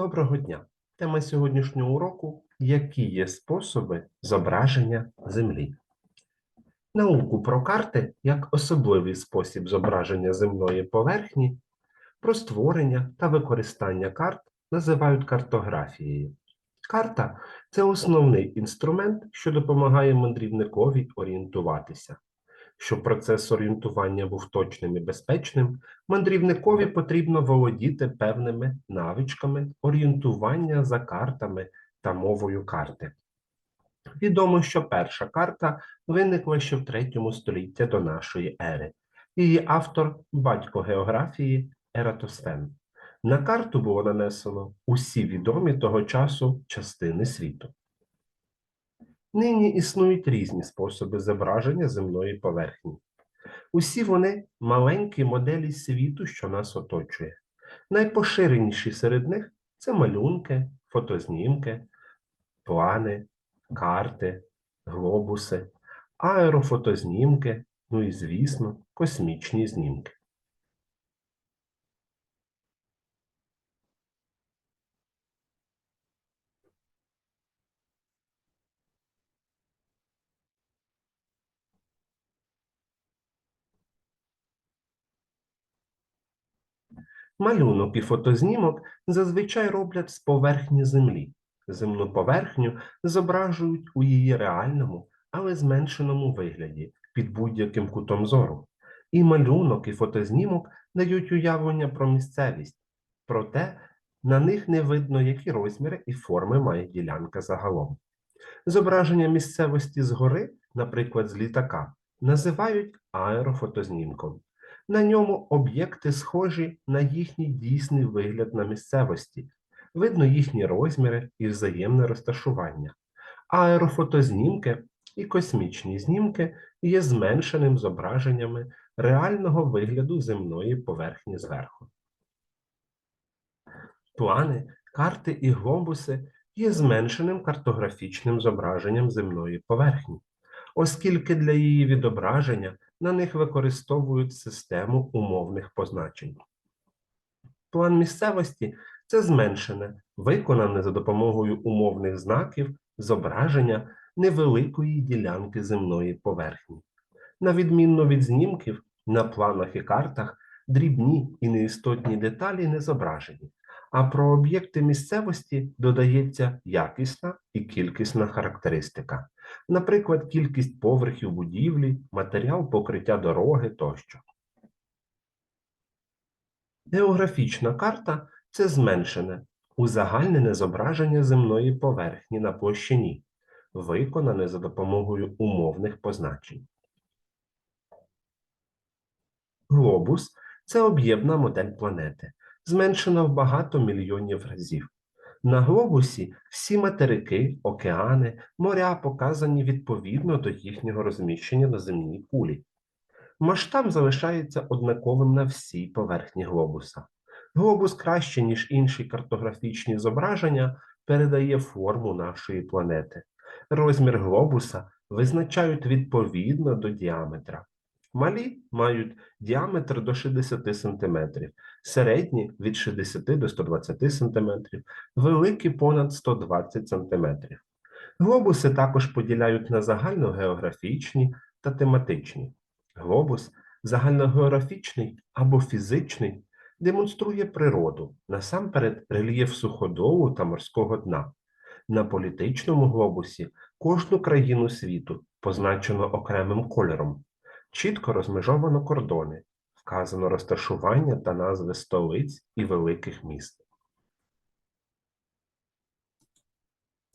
Доброго дня! Тема сьогоднішнього уроку які є способи зображення Землі. Науку про карти як особливий спосіб зображення земної поверхні, про створення та використання карт називають картографією. Карта це основний інструмент, що допомагає мандрівникові орієнтуватися. Щоб процес орієнтування був точним і безпечним, мандрівникові потрібно володіти певними навичками орієнтування за картами та мовою карти. Відомо, що перша карта виникла ще в третьому столітті до нашої ери. Її автор батько географії Ератосфен. На карту було нанесено усі відомі того часу частини світу. Нині існують різні способи зображення земної поверхні. Усі вони маленькі моделі світу, що нас оточує. Найпоширеніші серед них це малюнки, фотознімки, плани, карти, глобуси, аерофотознімки, ну і, звісно, космічні знімки. Малюнок і фотознімок зазвичай роблять з поверхні землі. Земну поверхню зображують у її реальному, але зменшеному вигляді під будь-яким кутом зору. І малюнок, і фотознімок дають уявлення про місцевість, проте на них не видно, які розміри і форми має ділянка загалом. Зображення місцевості згори, наприклад, з літака, називають аерофотознімком. На ньому об'єкти схожі на їхній дійсний вигляд на місцевості, видно їхні розміри і взаємне розташування. Аерофотознімки і космічні знімки є зменшеним зображеннями реального вигляду земної поверхні зверху. Плани, карти і глобуси є зменшеним картографічним зображенням земної поверхні, оскільки для її відображення на них використовують систему умовних позначень. План місцевості це зменшене, виконане за допомогою умовних знаків зображення невеликої ділянки земної поверхні. На відмінно від знімків, на планах і картах дрібні і неістотні деталі не зображені, а про об'єкти місцевості додається якісна і кількісна характеристика, наприклад, кількість поверхів будівлі, матеріал покриття дороги тощо. Географічна карта це зменшене, узагальнене зображення земної поверхні на площині, виконане за допомогою умовних позначень. Глобус це об'ємна модель планети, зменшена в багато мільйонів разів. На глобусі всі материки, океани, моря показані відповідно до їхнього розміщення на земній кулі. Масштаб залишається однаковим на всій поверхні глобуса. Глобус краще, ніж інші картографічні зображення, передає форму нашої планети. Розмір глобуса визначають відповідно до діаметра. Малі мають діаметр до 60 см, середні від 60 до 120 см, великі понад 120 см. Глобуси також поділяють на загальногеографічні та тематичні. Глобус загальногеографічний або фізичний демонструє природу, насамперед рельєф суходолу та морського дна. На політичному глобусі кожну країну світу позначено окремим кольором. Чітко розмежовано кордони, вказано розташування та назви столиць і великих міст.